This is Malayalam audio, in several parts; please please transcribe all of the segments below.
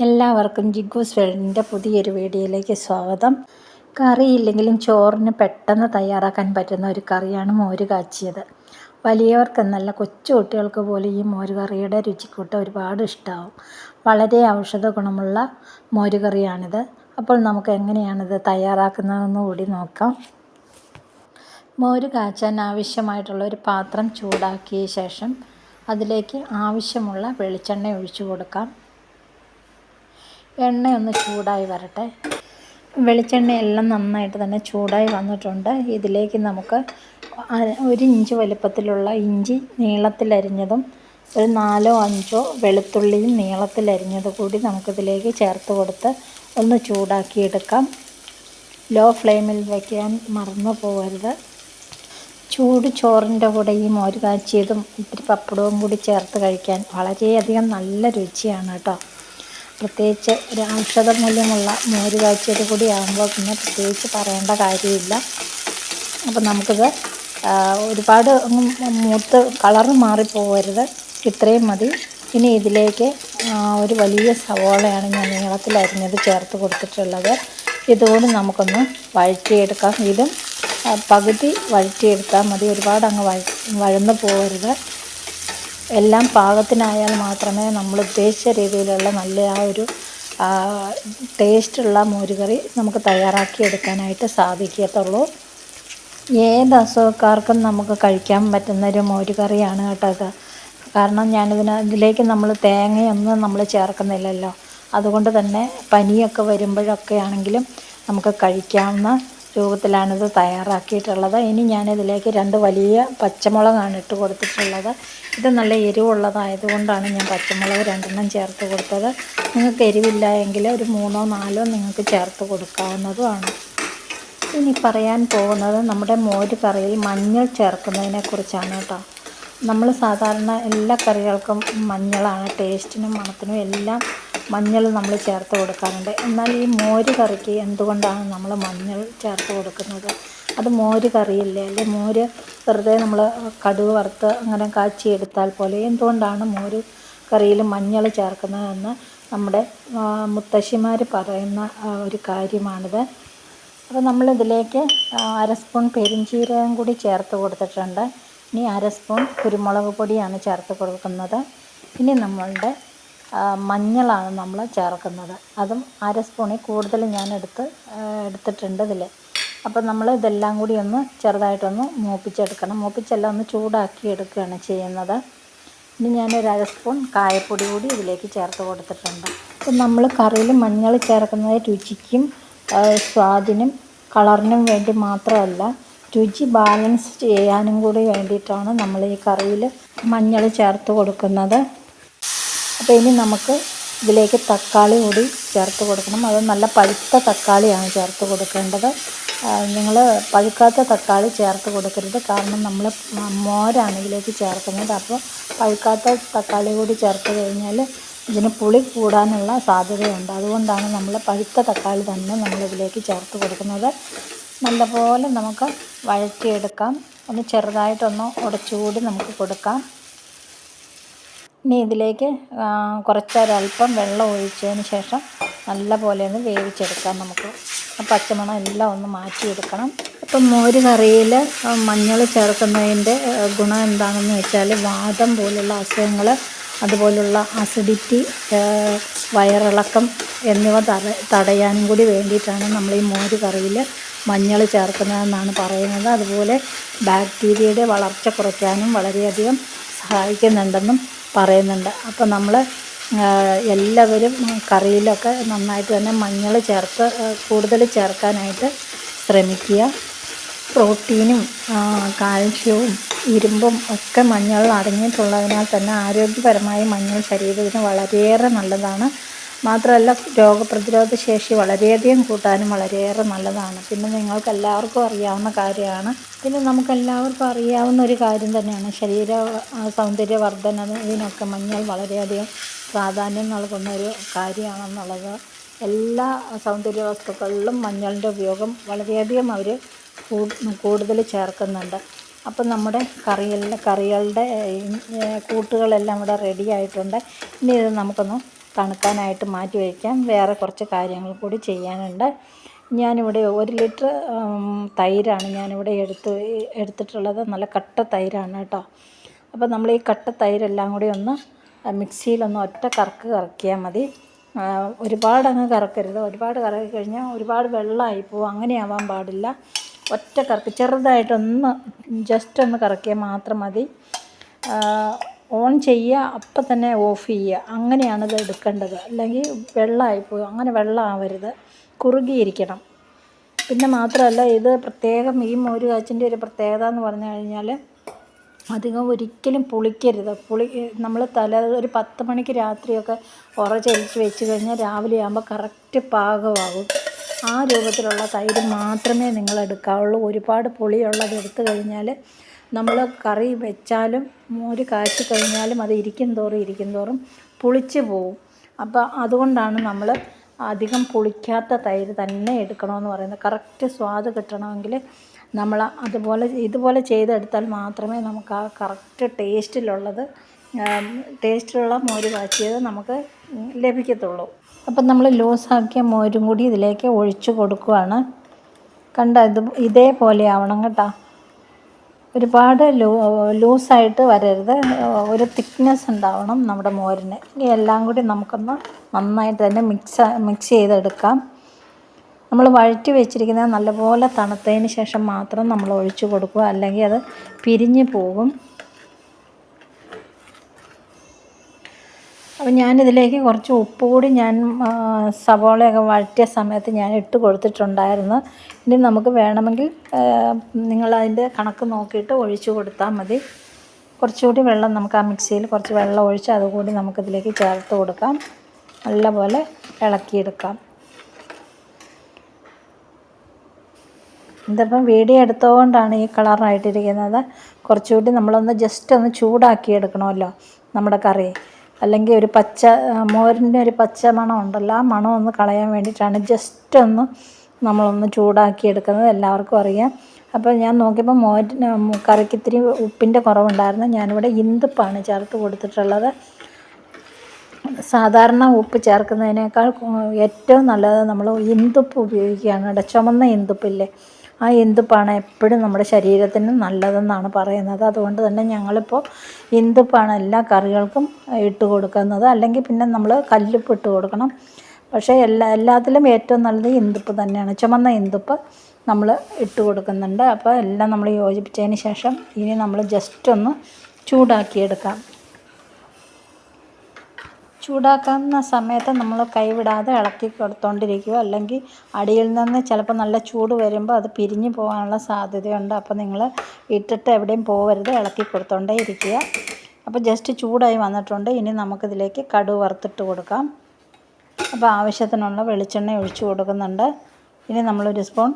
എല്ലാവർക്കും ജിഗ്ഗൂസ് വേൾഡിന്റെ പുതിയൊരു വീഡിയോയിലേക്ക് സ്വാഗതം. കറിയില്ലെങ്കിലും ചോറിന് പെട്ടെന്ന് തയ്യാറാക്കാൻ പറ്റുന്ന ഒരു കറിയാണ് മോര് കാച്ചിയത്. വലിയവർക്കെന്നല്ല കൊച്ചു കുട്ടികൾക്ക് പോലും ഈ മോര് കറിയുടെ രുചിക്കൂട്ട് ഒരുപാട് ഇഷ്ടമാവും വളരെ ഔഷധ ഗുണമുള്ള മോര് കറിയാണിത്. അപ്പോൾ നമുക്ക് എങ്ങനെയാണിത് തയ്യാറാക്കുന്നതെന്ന് കൂടി നോക്കാം. മോര് കാച്ചാൻ ആവശ്യമായിട്ടുള്ള ഒരു പാത്രം ചൂടാക്കിയ ശേഷം അതിലേക്ക് ആവശ്യമുള്ള വെളിച്ചെണ്ണ ഒഴിച്ചു കൊടുക്കാം. എണ്ണ ഒന്ന് ചൂടായി വരട്ടെ. വെളിച്ചെണ്ണ എല്ലാം നന്നായിട്ട് തന്നെ ചൂടായി വന്നിട്ടുണ്ട്. ഇതിലേക്ക് നമുക്ക് ഒരു ഇഞ്ച് വലുപ്പത്തിലുള്ള ഇഞ്ചി നീളത്തിലരിഞ്ഞതും ഒരു നാലോ അഞ്ചോ വെളുത്തുള്ളിയും നീളത്തിലരിഞ്ഞത് കൂടി നമുക്കിതിലേക്ക് ചേർത്ത് കൊടുത്ത് ഒന്ന് ചൂടാക്കിയെടുക്കാം. ലോ ഫ്ലെയിമിൽ വയ്ക്കാൻ മറന്നു പോകരുത്. ചൂട് ചോറിന്റെ കൂടെ ഈ മോര് കാച്ചിയതും ഇത്തിരി പപ്പടവും കൂടി ചേർത്ത് കഴിക്കാൻ വളരെയധികം നല്ല രുചിയാണ് കേട്ടോ. പ്രത്യേകിച്ച് ഒരു ഔഷധ മൂല്യമുള്ള മോര് കാച്ചിയത് കൂടി ആകുമ്പോൾ പിന്നെ പ്രത്യേകിച്ച് പറയേണ്ട കാര്യമില്ല. അപ്പം നമുക്കിത് ഒരുപാട് മൂത്ത് കളറ് മാറിപ്പോകരുത്. ഇത്രയും മതി. ഇനി ഇതിലേക്ക് ഒരു വലിയ സവോളയാണ് ഞാൻ നീളത്തിലരിഞ്ഞത് ചേർത്ത് കൊടുത്തിട്ടുള്ളത്. ഇതുകൊണ്ട് നമുക്കൊന്ന് വഴറ്റിയെടുക്കാം. ഇതും പകുതി വഴറ്റിയെടുത്താൽ മതി. ഒരുപാട് അങ്ങ് വഴ വഴന്ന് പോകരുത്. എല്ലാം പാകത്തിനായാൽ മാത്രമേ നമ്മൾ ഉദ്ദേശിച്ച രീതിയിലുള്ള നല്ല ആ ഒരു ടേസ്റ്റുള്ള മോരുകറി നമുക്ക് തയ്യാറാക്കി എടുക്കാനായിട്ട് സാധിക്കത്തുള്ളൂ. ഏത് അസുഖക്കാർക്കും നമുക്ക് കഴിക്കാൻ പറ്റുന്ന ഒരു മോരുകറിയാണ് കേട്ടോ ഇത്. കാരണം ഞാനിതിന് ഇതിലേക്ക് നമ്മൾ തേങ്ങയൊന്നും നമ്മൾ ചേർക്കുന്നില്ലല്ലോ. അതുകൊണ്ട് തന്നെ പനിയൊക്കെ വരുമ്പോഴൊക്കെ ആണെങ്കിലും നമുക്ക് കഴിക്കാവുന്ന രൂപത്തിലാണിത് തയ്യാറാക്കിയിട്ടുള്ളത്. ഇനി ഞാനിതിലേക്ക് രണ്ട് വലിയ പച്ചമുളകാണ് ഇട്ട് കൊടുത്തിട്ടുള്ളത്. ഇത് നല്ല എരിവുള്ളതായതുകൊണ്ടാണ് ഞാൻ പച്ചമുളക് രണ്ടെണ്ണം ചേർത്ത് കൊടുത്തത്. നിങ്ങൾക്ക് എരിവില്ല എങ്കിൽ ഒരു മൂന്നോ നാലോ നിങ്ങൾക്ക് ചേർത്ത് കൊടുക്കാവുന്നതുമാണ്. ഇനി പറയാൻ പോകുന്നത് നമ്മുടെ മോര് കറിയിൽ മഞ്ഞൾ ചേർക്കുന്നതിനെ കുറിച്ചാണ് കേട്ടോ. നമ്മൾ സാധാരണ എല്ലാ കറികൾക്കും മഞ്ഞളാണ് ടേസ്റ്റിനും മണത്തിനും എല്ലാം മഞ്ഞൾ നമ്മൾ ചേർത്ത് കൊടുക്കാറുണ്ട്. എന്നാൽ ഈ മോര് കറിക്ക് എന്തുകൊണ്ടാണ് നമ്മൾ മഞ്ഞൾ ചേർത്ത് കൊടുക്കുന്നത്? അത് മോര് കറിയില്ലേ? അല്ലെ മോര് വെറുതെ നമ്മൾ കടുക് വറുത്ത് അങ്ങനെ കാച്ചി എടുത്താൽ പോലെ എന്തുകൊണ്ടാണ് മോര് കറിയിൽ മഞ്ഞൾ ചേർക്കുന്നതെന്ന് നമ്മുടെ മുത്തശ്ശിമാർ പറയുന്ന ഒരു കാര്യമാണിത്. അപ്പോൾ നമ്മളിതിലേക്ക് അര സ്പൂൺ പെരിഞ്ചീരകം കൂടി ചേർത്ത് കൊടുത്തിട്ടുണ്ട്. ഇനി അര സ്പൂൺ കുരുമുളക് പൊടിയാണ് ചേർത്ത് കൊടുക്കുന്നത്. ഇനി നമ്മളുടെ മഞ്ഞളാണ് നമ്മൾ ചേർക്കുന്നത്. അതും അര സ്പൂണിൽ കൂടുതൽ ഞാൻ എടുത്ത് എടുത്തിട്ടുണ്ട് ഇതിൽ അപ്പോൾ നമ്മൾ ഇതെല്ലാം കൂടി ഒന്ന് ചെറുതായിട്ടൊന്ന് മൂപ്പിച്ചെടുക്കണം. മൂപ്പിച്ചെല്ലാം ഒന്ന് ചൂടാക്കി എടുക്കുകയാണ് ചെയ്യുന്നത്. ഇനി ഞാൻ ഒരു അര സ്പൂൺ കായപ്പൊടി കൂടി ഇതിലേക്ക് ചേർത്ത് കൊടുത്തിട്ടുണ്ട്. അപ്പം നമ്മൾ കറിയിൽ മഞ്ഞൾ ചേർക്കുന്നത് രുചിക്കും സ്വാദിനും കളറിനും വേണ്ടി മാത്രമല്ല രുചി ബാലൻസ് ചെയ്യാനും കൂടി വേണ്ടിയിട്ടാണ് നമ്മൾ ഈ കറിയിൽ മഞ്ഞൾ ചേർത്ത് കൊടുക്കുന്നത്. അപ്പോൾ ഇനി നമുക്ക് ഇതിലേക്ക് തക്കാളി കൂടി ചേർത്ത് കൊടുക്കണം. അത് നല്ല പഴുത്ത തക്കാളിയാണ് ചേർത്ത് കൊടുക്കേണ്ടത്. നിങ്ങൾ പഴുക്കാത്ത തക്കാളി ചേർത്ത് കൊടുക്കരുത്. കാരണം നമ്മൾ മോരാണ് ഇതിലേക്ക് ചേർക്കുന്നത്. അപ്പോൾ പഴുക്കാത്ത തക്കാളി കൂടി ചേർത്ത് കഴിഞ്ഞാൽ ഇതിന് പുളി കൂടാനുള്ള സാധ്യതയുണ്ട്. അതുകൊണ്ടാണ് നമ്മൾ പഴുത്ത തക്കാളി തന്നെ നമ്മളിതിലേക്ക് ചേർത്ത് കൊടുക്കുന്നത്. നല്ലപോലെ നമുക്ക് വഴറ്റിയെടുക്കാം. ഒന്ന് ചെറുതായിട്ടൊന്ന് ഉടച്ചുകൂടി നമുക്ക് കൊടുക്കാം. ഇനി ഇതിലേക്ക് കുറച്ചൊരൽപ്പം വെള്ളം ഒഴിച്ചതിന് ശേഷം നല്ല പോലെ ഒന്ന് വേവിച്ചെടുക്കാം നമുക്ക്. പച്ചമണം എല്ലാം ഒന്ന് മാറ്റിയെടുക്കണം. ഇപ്പം മോര് കറിയിൽ മഞ്ഞൾ ചേർക്കുന്നതിന്റെ ഗുണം എന്താണെന്ന് വെച്ചാൽ വാദം പോലുള്ള അസുഖങ്ങൾ അതുപോലുള്ള അസിഡിറ്റി വയറിളക്കം എന്നിവ തട തടയാനും കൂടി വേണ്ടിയിട്ടാണ് നമ്മൾ ഈ മോര് കറിയിൽ മഞ്ഞൾ ചേർക്കുന്നതെന്നാണ് പറയുന്നത്. അതുപോലെ ബാക്ടീരിയയുടെ വളർച്ച കുറയ്ക്കാനും വളരെയധികം സഹായിക്കുന്നുണ്ടെന്നും പറയുന്നുണ്ട്. അപ്പോൾ നമ്മൾ എല്ലാവരും കറിയിലൊക്കെ നന്നായിട്ട് തന്നെ മഞ്ഞൾ ചേർത്ത് കൂടുതൽ ചേർക്കാനായിട്ട് ശ്രമിക്കുക. പ്രോട്ടീനും കാൽഷ്യവും ഇരുമ്പും ഒക്കെ മഞ്ഞളിൽ അടങ്ങിയിട്ടുള്ളതിനാൽ തന്നെ ആരോഗ്യപരമായി മഞ്ഞൾ ശരീരത്തിന് വളരെയേറെ നല്ലതാണ്. മാത്രമല്ല രോഗപ്രതിരോധ ശേഷി വളരെയധികം കൂട്ടാനും വളരെയേറെ നല്ലതാണ്. പിന്നെ നിങ്ങൾക്ക് എല്ലാവർക്കും അറിയാവുന്ന കാര്യമാണ്. പിന്നെ നമുക്കെല്ലാവർക്കും അറിയാവുന്ന ഒരു കാര്യം തന്നെയാണ്. ശരീര സൗന്ദര്യവർദ്ധനവിനൊക്കെ മഞ്ഞൾ വളരെയധികം പ്രാധാന്യം നൽകുന്ന ഒരു കാര്യമാണെന്നുള്ളത്. എല്ലാ സൗന്ദര്യ വസ്തുക്കളിലും മഞ്ഞളിന്റെ ഉപയോഗം വളരെയധികം അവർ കൂടുതൽ ചേർക്കുന്നുണ്ട്. അപ്പം നമ്മുടെ കറികളിലെ കറികളുടെ കൂട്ടുകളെല്ലാം ഇവിടെ റെഡി ആയിട്ടുണ്ട് ഇനി ഇത് നമുക്കൊന്ന് തണുക്കാനായിട്ട് മാറ്റി വയ്ക്കാം. വേറെ കുറച്ച് കാര്യങ്ങൾ കൂടി ചെയ്യാനുണ്ട്. ഞാനിവിടെ ഒരു ലിറ്റർ തൈരാണ് ഞാനിവിടെ എടുത്ത് എടുത്തിട്ടുള്ളത്. നല്ല കട്ട തൈരാണ് കേട്ടോ. അപ്പോൾ നമ്മൾ ഈ കട്ട തൈരെല്ലാം കൂടി ഒന്ന് മിക്സിയിലൊന്ന് ഒറ്റ കറക്ക് കറക്കിയാൽ മതി. ഒരുപാട് അങ്ങ് കറക്കരുത്. ഒരുപാട് കറക്കി കഴിഞ്ഞാൽ ഒരുപാട് വെള്ളമായി പോകും. അങ്ങനെ ആവാൻ പാടില്ല. ഒറ്റ കറക്ക് ചെറുതായിട്ടൊന്ന് ജസ്റ്റ് ഒന്ന് കറക്കിയാൽ മാത്രം മതി. ഓൺ ചെയ്യുക അപ്പം തന്നെ ഓഫ് ചെയ്യുക. അങ്ങനെയാണ് ഇത് എടുക്കേണ്ടത്. അല്ലെങ്കിൽ വെള്ളമായി പോകും അങ്ങനെ വെള്ളം ആവരുത്. കുറുകിയിരിക്കണം. പിന്നെ മാത്രമല്ല ഇത് പ്രത്യേകം ഈ മോര് കാച്ചിന്റെ ഒരു പ്രത്യേകത എന്ന് പറഞ്ഞു കഴിഞ്ഞാൽ അധികം ഒരിക്കലും പുളിക്കരുത്. പുളി നമ്മൾ തല ഒരു പത്ത് മണിക്ക് രാത്രിയൊക്കെ ഉറച്ചരിച്ച് വെച്ച് കഴിഞ്ഞാൽ രാവിലെ ആകുമ്പോൾ കറക്റ്റ് പാകമാകും. ആ രൂപത്തിലുള്ള തൈര് മാത്രമേ നിങ്ങൾ എടുക്കാവുള്ളൂ. ഒരുപാട് പുളിയുള്ളത് എടുത്തു കഴിഞ്ഞാൽ നമ്മൾ കറി വെച്ചാലും മോര് കാച്ചി കഴിഞ്ഞാലും അത് ഇരിക്കും തോറും ഇരിക്കും തോറും പുളിച്ച് പോവും. അപ്പോൾ അതുകൊണ്ടാണ് നമ്മൾ അധികം പുളിക്കാത്ത തൈര് തന്നെ എടുക്കണമെന്ന് പറയുന്നത്. കറക്റ്റ് സ്വാദ് കിട്ടണമെങ്കിൽ നമ്മൾ അതുപോലെ ഇതുപോലെ ചെയ്തെടുത്താൽ മാത്രമേ നമുക്ക് ആ കറക്റ്റ് ടേസ്റ്റിലുള്ളത് ടേസ്റ്റിലുള്ള മോര് കാച്ചിയത് നമുക്ക് ലഭിക്കത്തുള്ളൂ. അപ്പം നമ്മൾ ലൂസാക്കിയ മോരും കൂടി ഇതിലേക്ക് ഒഴിച്ചു കൊടുക്കുകയാണ് കണ്ട ഇത് ഇതേപോലെ ആവണം കേട്ടോ. ഒരുപാട് ലൂ ലൂസായിട്ട് വരരുത്. ഒരു തിക്നെസ് ഉണ്ടാവണം നമ്മുടെ മോരിന്. ഇനി എല്ലാം കൂടി നമുക്കൊന്ന് നന്നായിട്ട് തന്നെ മിക്സ് മിക്സ് ചെയ്തെടുക്കാം. നമ്മൾ വഴറ്റി വെച്ചിരിക്കുന്നത് നല്ലപോലെ തണുത്തതിന് ശേഷം മാത്രം നമ്മൾ ഒഴിച്ചു കൊടുക്കുക. അല്ലെങ്കിൽ അത് പിരിഞ്ഞു പോകും. അപ്പോൾ ഞാനിതിലേക്ക് കുറച്ച് ഉപ്പ് കൂടി ഞാൻ സവോളയൊക്കെ വഴറ്റിയ സമയത്ത് ഞാൻ ഇട്ട് കൊടുത്തിട്ടുണ്ടായിരുന്നു. ഇനി നമുക്ക് വേണമെങ്കിൽ നിങ്ങളതിന്റെ കണക്ക് നോക്കിയിട്ട് ഒഴിച്ചു കൊടുത്താൽ മതി. കുറച്ചുകൂടി വെള്ളം നമുക്ക് ആ മിക്സിയിൽ കുറച്ച് വെള്ളം ഒഴിച്ച് അതുകൂടി നമുക്കിതിലേക്ക് ചേർത്ത് കൊടുക്കാം. നല്ലപോലെ ഇളക്കിയെടുക്കാം. ഇതിപ്പം വീഡിയോ എടുത്തുകൊണ്ടാണ് ഈ കളറായിട്ടിരിക്കുന്നത്. കുറച്ചുകൂടി നമ്മളൊന്ന് ജസ്റ്റ് ഒന്ന് ചൂടാക്കി എടുക്കണമല്ലോ നമ്മുടെ കറി. അല്ലെങ്കിൽ ഒരു പച്ച മോരിന്റെ ഒരു പച്ച മണം ഉണ്ടല്ലോ ആ മണം ഒന്ന് കളയാൻ വേണ്ടിയിട്ടാണ് ജസ്റ്റ് ഒന്ന് നമ്മളൊന്ന് ചൂടാക്കി എടുക്കുന്നത് എല്ലാവർക്കും അറിയാം. അപ്പോൾ ഞാൻ നോക്കിയപ്പോൾ മോരിന് കറിക്ക് ഇത്തിരി ഉപ്പിന്റെ കുറവുണ്ടായിരുന്നു. ഞാനിവിടെ ഇന്തുപ്പാണ് ചേർത്ത് കൊടുത്തിട്ടുള്ളത്. സാധാരണ ഉപ്പ് ചേർക്കുന്നതിനേക്കാൾ ഏറ്റവും നല്ലത് നമ്മൾ ഇന്തുപ്പ് ഉപയോഗിക്കുകയാണ്. ചുമന്ന ഇന്തുപ്പില്ലേ ആ ഇന്ദുപ്പാണ് എപ്പോഴും നമ്മുടെ ശരീരത്തിന് നല്ലതെന്നാണ് പറയുന്നത്. അതുകൊണ്ട് തന്നെ ഞങ്ങളിപ്പോൾ ഇന്ദുപ്പാണ് എല്ലാ കറികൾക്കും ഇട്ട് കൊടുക്കുന്നത്. അല്ലെങ്കിൽ പിന്നെ നമ്മൾ കല്ലുപ്പ് ഇട്ട് കൊടുക്കണം. പക്ഷേ എല്ലാ എല്ലാത്തിലും ഏറ്റവും നല്ലത് ഇന്ദുപ്പ് തന്നെയാണ്. ചുമന്ന ഇന്ദുപ്പ് നമ്മൾ ഇട്ട് കൊടുക്കുന്നുണ്ട്. അപ്പോൾ എല്ലാം നമ്മൾ യോജിപ്പിച്ചതിന് ശേഷം ഇനി നമ്മൾ ജസ്റ്റ് ഒന്ന് ചൂടാക്കിയെടുക്കാം. ചൂടാക്കുന്ന സമയത്ത് നമ്മൾ കൈവിടാതെ ഇളക്കി കൊടുത്തോണ്ടിരിക്കുക. അല്ലെങ്കിൽ അടിയിൽ നിന്ന് ചിലപ്പോൾ നല്ല ചൂട് വരുമ്പോൾ അത് പിരിഞ്ഞു പോകാനുള്ള സാധ്യതയുണ്ട്. അപ്പോൾ നിങ്ങൾ ഇട്ടിട്ട് എവിടെയും പോകരുത്. ഇളക്കി കൊടുത്തോണ്ടേ ഇരിക്കുക. അപ്പോൾ ജസ്റ്റ് ചൂടായി വന്നിട്ടുണ്ട്. ഇനി നമുക്കിതിലേക്ക് കടു വറുത്തിട്ട് കൊടുക്കാം. അപ്പോൾ ആവശ്യത്തിനുള്ള വെളിച്ചെണ്ണ ഒഴിച്ച് കൊടുക്കുന്നുണ്ട്. ഇനി നമ്മളൊരു സ്പൂൺ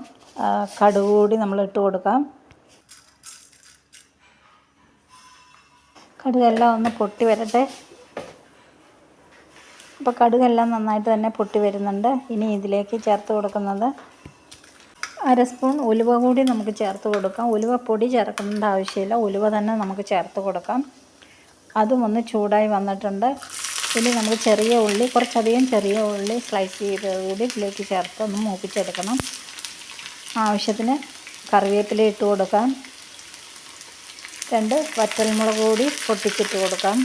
കടു കൂടി നമ്മൾ ഇട്ട് കൊടുക്കാം. കടുകെല്ലാം ഒന്ന് പൊട്ടി വരട്ടെ. അപ്പോൾ കടുകെല്ലാം നന്നായിട്ട് തന്നെ പൊട്ടി വരുന്നുണ്ട്. ഇനി ഇതിലേക്ക് ചേർത്ത് കൊടുക്കുന്നത് അര സ്പൂൺ ഉലുവ കൂടി നമുക്ക് ചേർത്ത് കൊടുക്കാം. ഉലുവ പൊടി ചേർക്കേണ്ട ആവശ്യമില്ല. ഉലുവ തന്നെ നമുക്ക് ചേർത്ത് കൊടുക്കാം. അതും ഒന്ന് ചൂടായി വന്നിട്ടുണ്ട്. ഇനി നമുക്ക് ചെറിയ ഉള്ളി കുറച്ചധികം ചെറിയ ഉള്ളി സ്ലൈസ് ചെയ്ത് കൂടി ഇതിലേക്ക് ചേർത്ത് ഒന്ന് മൂപ്പിച്ചെടുക്കണം. ആവശ്യത്തിന് കറിവേപ്പില ഇട്ട് കൊടുക്കാം. രണ്ട് വറ്റൽമുളക് കൂടി പൊട്ടിച്ചിട്ട് കൊടുക്കാം.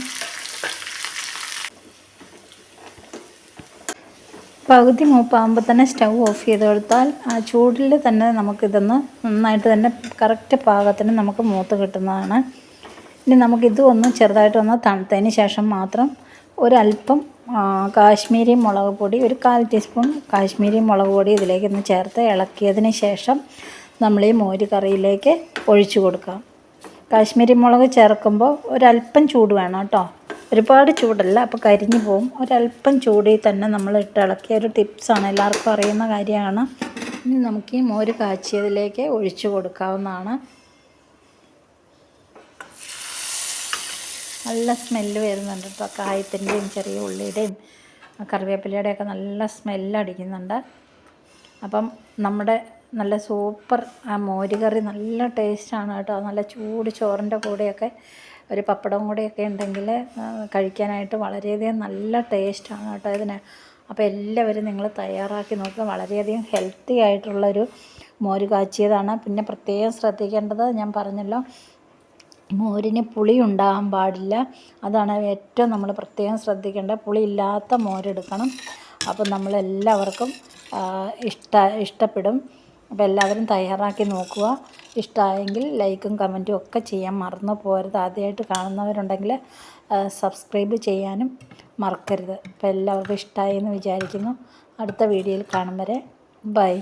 പകുതി മൂപ്പാകുമ്പോൾ തന്നെ സ്റ്റൗ ഓഫ് ചെയ്ത് കൊടുത്താൽ ആ ചൂടിൽ തന്നെ നമുക്കിതൊന്ന് നന്നായിട്ട് തന്നെ കറക്റ്റ് പാകത്തിന് നമുക്ക് മൂത്ത് കിട്ടുന്നതാണ്. ഇനി നമുക്കിത് ഒന്ന് ചെറുതായിട്ടൊന്ന് തണുത്തതിന് ശേഷം മാത്രം ഒരല്പം കാശ്മീരി മുളക് പൊടി ഒരു കാൽ ടീസ്പൂൺ കാശ്മീരി മുളക് പൊടി ഇതിലേക്ക് ഒന്ന് ചേർത്ത് ഇളക്കിയതിന് ശേഷം നമ്മൾ ഈ മോര് കറിയിലേക്ക് ഒഴിച്ചു കൊടുക്കാം. കാശ്മീരി മുളക് ചേർക്കുമ്പോൾ ഒരല്പം ചൂട് വേണം കേട്ടോ. ഒരുപാട് ചൂടല്ല അപ്പോൾ കരിഞ്ഞു പോവും. ഒരല്പം ചൂടിൽ തന്നെ നമ്മൾ ഇട്ട് ഇളക്കിയ ഒരു ടിപ്സാണ് എല്ലാവർക്കും അറിയുന്ന കാര്യമാണ്. ഇനി നമുക്ക് ഈ മോര് കാച്ചിയതിലേക്ക് ഒഴിച്ചു കൊടുക്കാവുന്നതാണ്. നല്ല സ്മെല്ല് വരുന്നുണ്ട് കേട്ടോ കായത്തിന്റെയും ചെറിയ ഉള്ളിയുടെയും കറിവേപ്പിലയുടെയൊക്കെ നല്ല സ്മെല്ല് അടിക്കുന്നുണ്ട്. അപ്പം നമ്മുടെ നല്ല സൂപ്പർ ആ മോരുകറി നല്ല ടേസ്റ്റാണ് കേട്ടോ നല്ല ചൂട് ചോറിന്റെ കൂടെയൊക്കെ ഒരു പപ്പടം കൂടെയൊക്കെ ഉണ്ടെങ്കിൽ കഴിക്കാനായിട്ട് വളരെയധികം നല്ല ടേസ്റ്റാണ് കേട്ടോ ഇതിന്. അപ്പോൾ എല്ലാവരും നിങ്ങൾ തയ്യാറാക്കി നോക്കുക. വളരെയധികം ഹെൽത്തി ആയിട്ടുള്ളൊരു മോര് കാച്ചിയതാണ്. പിന്നെ പ്രത്യേകം ശ്രദ്ധിക്കേണ്ടത് ഞാൻ പറഞ്ഞല്ലോ മോരിന് പുളി ഉണ്ടാകാൻ പാടില്ല. അതാണ് ഏറ്റവും നമ്മൾ പ്രത്യേകം ശ്രദ്ധിക്കേണ്ടത്. പുളി ഇല്ലാത്ത മോരെടുക്കണം അപ്പം നമ്മളെല്ലാവർക്കും ഇഷ്ട ഇഷ്ടപ്പെടും. അപ്പോൾ എല്ലാവരും തയ്യാറാക്കി നോക്കുക. ഇഷ്ടമായെങ്കിൽ ലൈക്കും കമന്റും ഒക്കെ ചെയ്യാൻ മറന്നു പോകരുത്. ആദ്യമായിട്ട് കാണുന്നവരുണ്ടെങ്കിൽ സബ്സ്ക്രൈബ് ചെയ്യാനും മറക്കരുത്. അപ്പോൾ എല്ലാവർക്കും ഇഷ്ടമായി എന്ന് വിചാരിക്കുന്നു. അടുത്ത വീഡിയോയിൽ കാണും വരെ. ബൈ.